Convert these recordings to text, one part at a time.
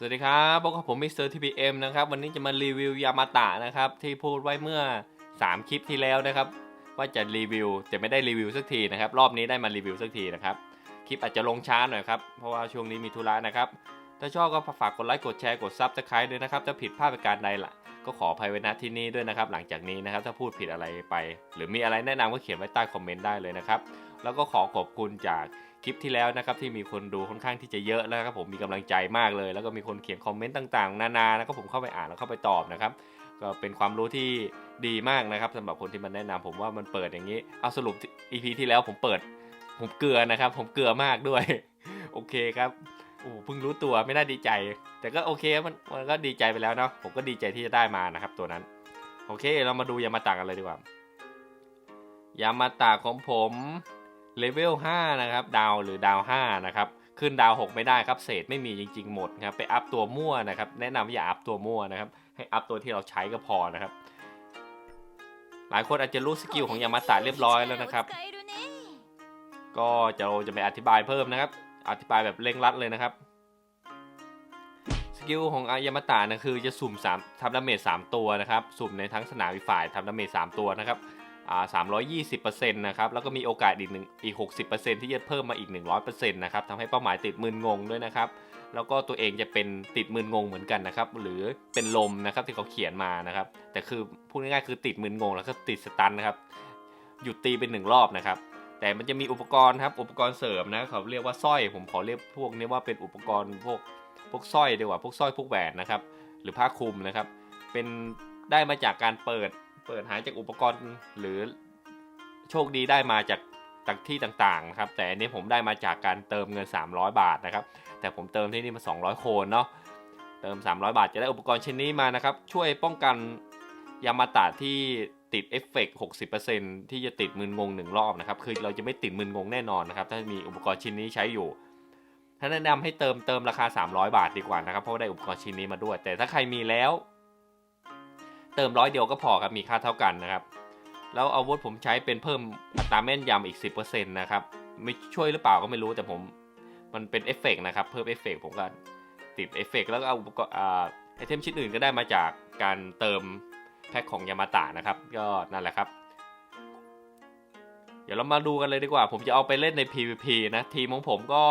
สวัสดีครับพบกับผมมิสเตอร์ทีพีเอ็มนะครับ วันนี้จะมารีวิวยามาตะนะครับ ที่พูดไว้เมื่อ 3 คลิปที่แล้วนะครับ ว่าจะรีวิวแต่ไม่ได้รีวิวสักทีนะครับ รอบนี้ได้มารีวิวสักทีนะครับ คลิปอาจจะลงช้าหน่อยครับ เพราะว่าช่วงนี้มีธุระนะครับ ถ้าชอบก็ฝากกดไลค์กดแชร์กดซับสไครต์ด้วยนะครับถ้าผิดพลาดประการใดล่ะ ก็ขออภัยไว้ณที่นี้ด้วยนะครับ หลังจากนี้นะครับถ้าพูดผิดอะไรไป หรือมีอะไรแนะนำก็เขียนไว้ใต้คอมเมนต์ได้เลยนะครับแล้วก็ขอขอบคุณจากคลิปที่แล้วนะครับที่มีคนดูค่อนข้างที่จะเยอะแล้วครับผมมีกำลังใจมากเลย แล้วก็มีคนเขียนคอมเมนต์ต่างๆ นานานะครับผมเข้าไปอ่านแล้วเข้าไปตอบนะครับก็เป็นความรู้ที่ดีมากนะครับสำหรับคนที่มันแนะนำผมว่ามันเปิดอย่างนี้เอาสรุป EP ที่แล้วผมเปิด ผมเกลือนะครับ ผมเกลือมากด้วย โอเคครับ โอ้เพิ่งรู้ตัวไม่น่าดีใจ แต่ก็โอเคมันมันก็ดีใจไปแล้วเนาะผมก็ดีใจที่จะได้มานะครับตัวนั้น โอเคเรามาดูยามาตากันเลยดีกว่ายามาตาของผมเลเวล5นะครับดาวหรือดาว5นะครับขึ้นดาว 6 ไม่ได้ครับเศษไม่มีจริง ๆ หมดครับไปอัพตัวมั่วนะครับแนะนำว่าอย่าอัพตัวมั่วนะครับให้อัพตัวที่เราใช้ก็พอนะครับ หลายคนอาจจะรู้สกิลของยามาตะเรียบร้อยแล้วนะครับ ก็จะเราจะไปอธิบายเพิ่มนะครับ อธิบายแบบเร่งรัดเลยนะครับ สกิลของอายามาตะนะคือจะสุ่ม3ทำดาเมจ3ตัวนะครับ สุ่มในทั้งสนามวิฝ่ายทำดาเมจ3ตัวนะครับอ่า320%นะครับ แล้วก็มีโอกาสอีกหนึ่งอีก60%ที่จะเพิ่มมาอีก100%นะครับทำให้เป้าหมายติดมืนงงด้วยนะครับ แล้วก็ตัวเองจะเป็นติดมืนงงเหมือนกันนะครับ หรือเป็นลมนะครับที่เขาเขียนมานะครับ แต่คือพูดง่ายๆคือติดมืนงงแล้วก็ติดสตันนะครับ หยุดตีเป็นหนึ่งรอบนะครับ แต่มันจะมีอุปกรณ์ครับอุปกรณ์เสริมนะเขาเรียกว่าสร้อยผมขอเรียกพวกนี้ว่าเป็นอุปกรณ์พวกพวกสร้อยดีกว่าพวกสร้อยพวกแหวนนะครับ หรือผ้าคลุมนะครับ เป็นได้มาจากการเปิดเปิดหาจากอุปกรณ์หรือโชคดีได้มาจากจากที่ต่างๆนะครับ แต่อันนี้ผมได้มาจากการเติมเงิน 300 บาทนะครับ แต่ผมเติมที่นี่มา 200 โคนเนาะเติม 300 บาทจะได้อุปกรณ์ชิ้นนี้มานะครับ ช่วยป้องกันยามาตะที่ ติดเอฟเฟกต์60%ที่จะติดมึนงงหนึ่งรอบนะครับ คือเราจะไม่ติดมึนงงแน่นอนนะครับ ถ้ามีอุปกรณ์ชิ้นนี้ใช้อยู่ถ้าแนะนำให้เติมเติมราคา 300 บาทดีกว่านะครับ เพราะาได้อุปกรณ์ชิ้นนี้มาด้วย แต่ถ้าใครมีแล้ว เติมร้อยเดียวก็พอครับมีค่าเท่ากันนะครับ แล้วอาวุธผมใช้เป็นเพิ่มอัตราแม่นยำอีก 10%นะครับไม่ช่วยหรือเปล่าก็ไม่รู้แต่ผมมันเป็นเอฟเฟกต์นะครับ เพิ่มเอฟเฟกต์ผมก็ติดเอฟเฟกต์แล้วก็เอาอุปกรณ์ไอเทมชิ้นอื่นก็ได้มาจากการเติม แพ็คของยามาตะนะครับ ก็นั่นแหละครับ เดี๋ยวเรามาดูกันเลยดีกว่า ผมจะเอาไปเล่นใน PVP นะ ทีมของผมก็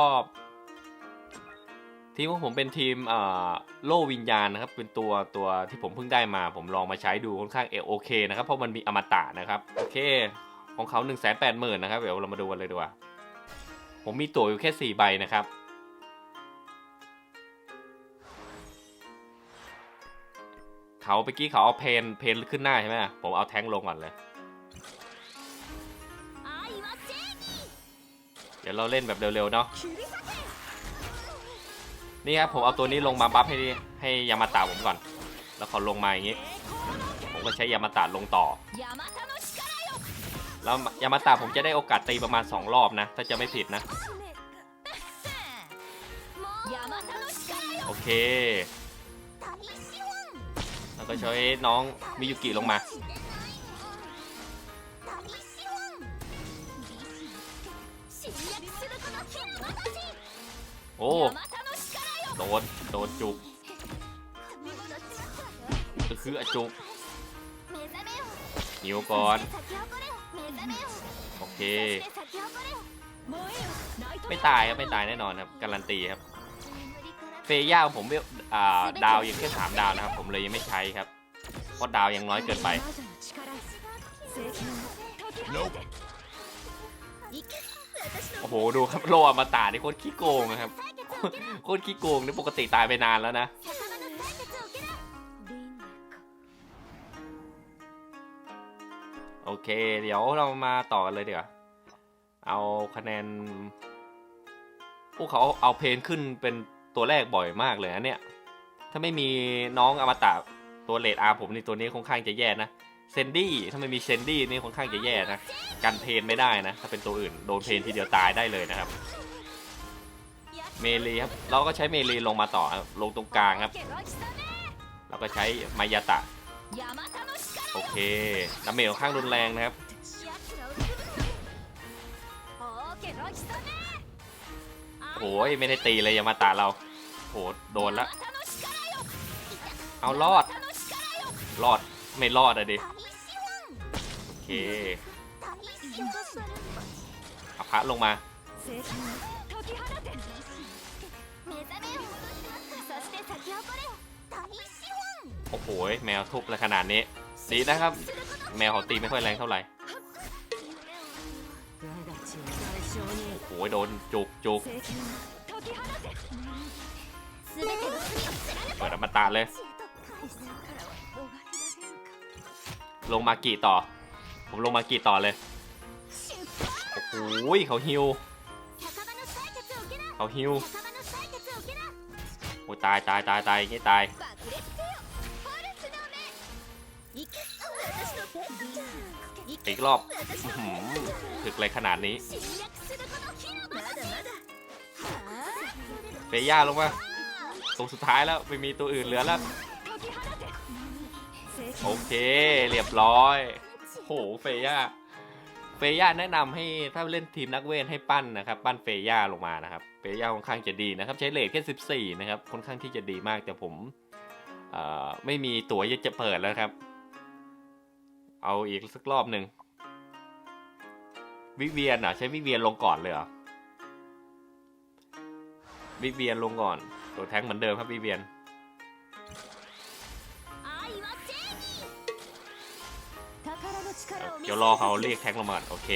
ทีมของผมเป็นทีมอ่าโล่วิญญาณนะครับ เป็นตัวตัวที่ผมเพิ่งได้มา ผมลองมาใช้ดูค่อนข้างเอโอเคนะครับ เพราะมันมีอมตะนะครับ โอเค ของเขา1 8 0 0 0 0นะครับ เดี๋ยวเรามาดูกันเลยดีกว่า ผมมีตั๋วอยู่แค่ 4 ใบนะครับ เขาเมื่อกี้เขาเอาเพนเพนขึ้นหน้าใช่ไหมผมเอาแท้งลงก่อนเลย เดี๋ยวเราเล่นแบบเร็วๆเนาะนี่ครับผมเอาตัวนี้ลงมาบัฟให้ให้ยามาตะผมก่อน แล้วเขาลงมาอย่างนี้ ผมก็ใช้ยามาตะลงต่อแล้วยามาตะผมจะได้โอกาสตีประมาณ 2 รอบนะ ถ้าจะไม่ผิดนะ โอเค แล้วก็ช่วยน้องมิยุกิลงมา โอ้ โดน โดนจุกก็คืออจุกหิวก่อน โอเค ไม่ตายครับ ไม่ตายแน่นอนครับ การันตีครับ เฟย่าของผมเวลอ่าดาวยังแค่สามดาวนะครับ ผมเลยยังไม่ใช้ครับเพราะดาวยังน้อยเกินไปโอ้โหดูครับโลอมาตานี่โคตรขี้โกงนะครับโคตรขี้โกงนี่ปกติตายไปนานแล้วนะโอเค เดี๋ยวเรามาต่อกันเลยดีกว่าเอาคะแนนพวกเขาเอาเพนขึ้นเป็น ตัวแรกบ่อยมากเลยนะเนี่ย ถ้าไม่มีน้องอมตะตัวเลดอาผมในตัวนี้ค่อนข้างจะแย่นะเซนดี้ถ้าไม่มีเซนดี้นี่ค่อนข้างจะแย่นะกันเพนไม่ได้นะ ถ้าเป็นตัวอื่นโดนเพนทีเดียวตายได้เลยนะครับ เมลีครับเราก็ใช้เมลีลงมาต่อลงตรงกลางครับ เราก็ใช้มายาตะโอเคดาเมจค่อนข้างรุนแรงนะครับ โอ้ยไม่ได้ตีเลยยามาตาเราโหโดนละเอารอด รอดไม่รอดอะดิโอเคเอาพระลงมาโอ้โหแมวทุบเลยขนาดนี้ดีนะครับ แมวเขาตีไม่ค่อยแรงเท่าไหร่ โอ้ยโดนจุกจุกเปิดอมตะเลย ลงมากี่ต่อ ผมลงมากี่ต่อเลย โอ้ยเขาฮิวเขาฮิวโอ้ตายตายตายตายงี้ตาย อีกรอบถึกเลยขนาดนี้เฟย่าลงมาตัวสุดท้ายแล้วไม่มีตัวอื่นเหลือแล้วโอเค เรียบร้อยโหเฟย่าเฟย่าแนะนำให้ถ้าเล่นทีมนักเวทให้ปั้นนะครับปั้นเฟย่าลงมานะครับเฟย่าค่อนข้างจะดีนะครับ ใช้เลทแค่ 14 นะครับค่อนข้างที่จะดีมากแต่ผมไม่มีตัวจะเปิดแล้วครับ เอาอีกสักรอบหนึ่งวิเวียนอะ ใช้วิเวียนลงก่อนเลยเหรอวิเวียนลงก่อน ตัวแท้งเหมือนเดิมครับวิเวียนเดี๋ยวรอเขาเรียกแท้งลงมาโอเค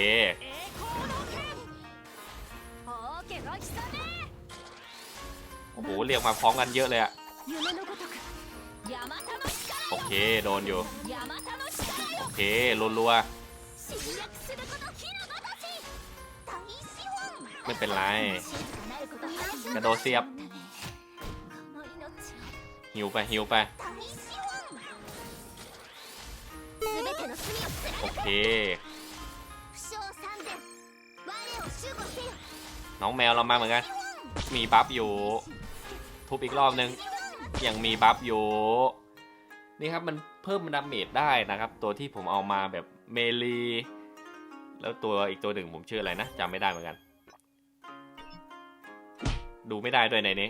โอ้โหเรียกมาพร้อมกันเยอะเลยอะโอเค โดนอยู่ โอเครัวๆไม่เป็นไร กระโดดเสียบหิวไปหิวไป โอเค น้องแมวเรามาเหมือนกัน มีบัฟอยู่ ทุบอีกรอบนึง ยังมีบัฟอยู่ นี่ครับมันเพิ่มดาเมจได้นะครับ ตัวที่ผมเอามาแบบเมลีแล้วตัวอีกตัวหนึ่งผมชื่ออะไรนะจำไม่ได้เหมือนกัน ดูไม่ได้ด้วยในนี้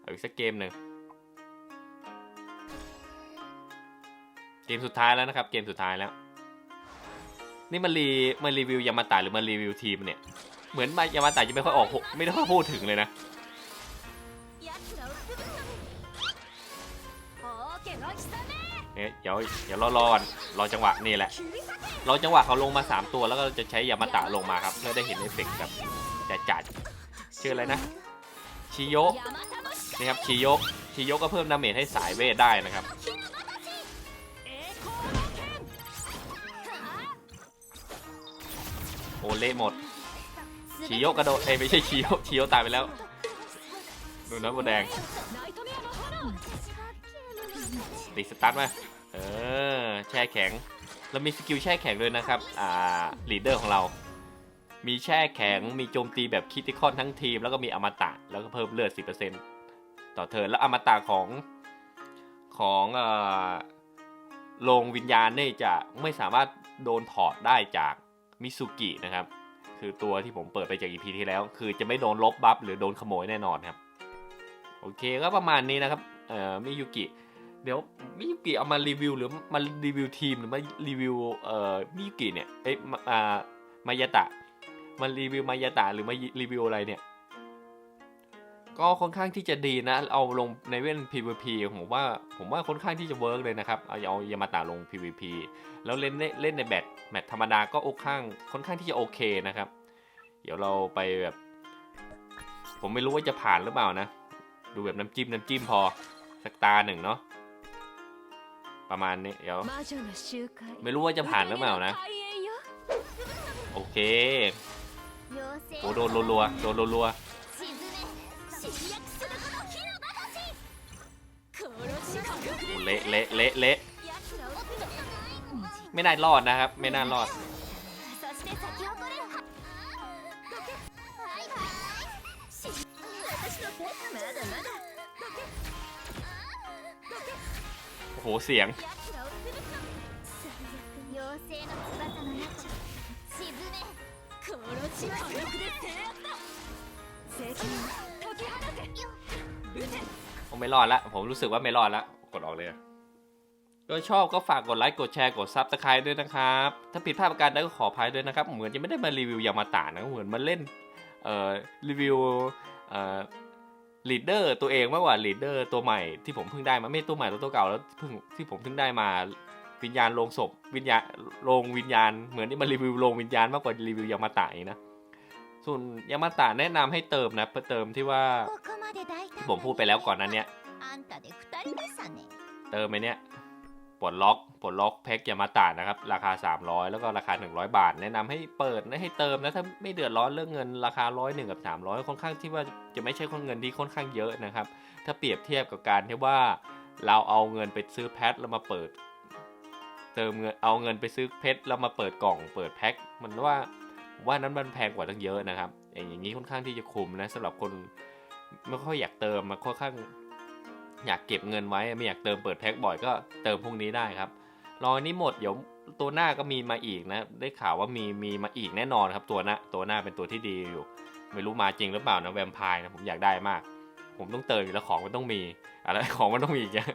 เอาอีกสักเกมหนึ่งเกมสุดท้ายแล้วนะครับ เกมสุดท้ายแล้ว นี่มันรีมันรีวิวยามาตะหรือมันรีวิวทีมเนี่ย เหมือนมายามาตะจะไม่ค่อยออกไม่ได้ค่อยพูดถึงเลยนะ เนี่ยเดี๋ยวเดี๋ยวรอรอนรอจังหวะนี่แหละรอจังหวะเขาลงมา 3 ตัวแล้วก็จะใช้ยามาตะลงมาครับ เพื่อได้เห็นเอฟเฟกต์แบบจะจัดชื่ออะไรนะชิโยนี่ครับชิโยชิโยก็เพิ่มดาเมจให้สายเวทได้นะครับโอเล่หมดชิโยกระโดดเอ้ไม่ใช่ชิโยชิโยตายไปแล้วดูนะบัวแดง ตีสตาร์ทมาเออแช่แข็งเรามีสกิลแช่แข็งด้วยนะครับ อ่าลีดเดอร์ของเรา มีแช่แข็งมีโจมตีแบบคิติคอนทั้งทีม แล้วก็มีอมตะแล้วก็เพิ่มเลือด 10%ต่อเทิร์นแล้วอมตะของของเอ่อโรงวิญญาณเนี่ยจะไม่สามารถโดนถอดได้จากมิสุกินะครับ คือตัวที่ผมเปิดไปจากอีพีที่แล้ว คือจะไม่โดนลบบัฟหรือโดนขโมยแน่นอนครับ โอเคก็ประมาณนี้นะครับเอ่อมิยุกิ เดี๋ยวมิยุกิเอามารีวิวหรือมารีวิวทีมหรือมารีวิวเอ่อมิยุกิเนี่ยเอ้ยมาอ่ามายาตะมารีวิวมายาตะหรือมารีวิวอะไรเนี่ย ก็ค่อนข้างที่จะดีนะ เอาลงในเว้น PVP ผมว่าผมว่าค่อนข้างที่จะเวิร์กเลยนะครับ เอาเอายามาตะลง PVP แล้วเล่นในเล่นในแบตแมตธรรมดาก็โอข้างค่อนข้างที่จะโอเคนะครับ เดี๋ยวเราไปแบบ ผมไม่รู้ว่าจะผ่านหรือเปล่านะ ดูแบบน้ำจิ้มน้ำจิ้มพอสักตาหนึ่งเนาะ ประมาณนี้เดี๋ยว 魔女の集会 ไม่รู้ว่าจะผ่านหรือเปล่านะ 開演よ โอเค 妖精 โอ้โดนรัวๆโดนรัว 沈め侵略するこの火のごとし殺し破ๆโอ้เละเละเละเละ 奴らを潰さない ไม่น่ารอดนะครับ ไม่น่ารอด そして咲き誇れよはいはいし私のまだまだ หเสียง ผมไม่รอดละ ผมรู้สึกว่าไม่รอดละ กดออกเลยก็ชอบก็ฝากกดไลค์ กดแชร์ กดซับสไครต์ด้วยนะครับ ถ้าผิดพลาดประการใดก็ขออภัยด้วยนะครับ เหมือนจะไม่ได้มารีวิวยามาตานะ เหมือนมาเล่น เอ่อ รีวิว เอ่อ ลีดเดอร์ตัวเองมากกว่าลีดเดอร์ตัวใหม่ที่ผมเพิ่งได้มาไม่ตัวใหม่ตัวเก่าแล้วเพิ่งที่ผมเพิ่งได้มาวิญญาณลงศพวิญญาณลงวิญญาณ เหมือนที่มารีวิวลงวิญญาณมากกว่ารีวิวยามาตะนะส่วนยามาตะแนะนำให้เติมนะเติมที่ว่าผมพูดไปแล้วก่อนนั้นเนี่ยเติมไปเนี่ยปลดล็อก ปลดล็อกแพ็กยามาตานะครับ ราคา 300 แล้วก็ราคา 100 บาท แนะนำให้เปิดให้เติมนะถ้าไม่เดือดร้อนเรื่องเงินราคาร้อยหนึ่งกับ 300 ค่อนข้างที่ว่าจะไม่ใช่คนเงินที่ค่อนข้างเยอะนะครับ ถ้าเปรียบเทียบกับการที่ว่าเราเอาเงินไปซื้อแพทแล้วมาเปิด เติมเงินเอาเงินไปซื้อเพชรแล้วมาเปิดกล่องเปิดแพ็คมันว่าว่านั้นมันแพงกว่าตั้งเยอะนะครับอย่างนี้ค่อนข้างที่จะคุ้มนะสำหรับคนไม่ค่อยอยากเติมมันค่อนข้างอยากเก็บเงินไว้ไม่อยากเติมเปิดแพ็คบ่อยก็เติมพวกนี้ได้ครับ รออันนี้หมดเดี๋ยวตัวหน้าก็มีมาอีกนะ ได้ข่าวว่ามีมีมาอีกแน่นอนครับตัวหน้าตัวหน้าเป็นตัวที่ดีอยู่ ไม่รู้มาจริงหรือเปล่านะแวมไพร์นะผมอยากได้มาก ผมต้องเติมอยู่แล้วของมันต้องมีอะไรของมันต้องมีอีกเยอะ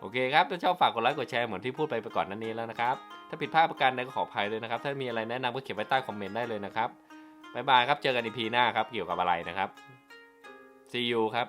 โอเคครับถ้าชอบฝากกดไลค์กดแชร์เหมือนที่พูดไปไปก่อนนั้นนี้แล้วนะครับ ถ้าผิดพลาดประการใดก็ขออภัยด้วยนะครับ ถ้ามีอะไรแนะนำก็เขียนไว้ใต้คอมเมนต์ได้เลยนะครับบายบายครับเจอกันอีพีหน้าครับเกี่ยวกับอะไรนะครับ see you ครับ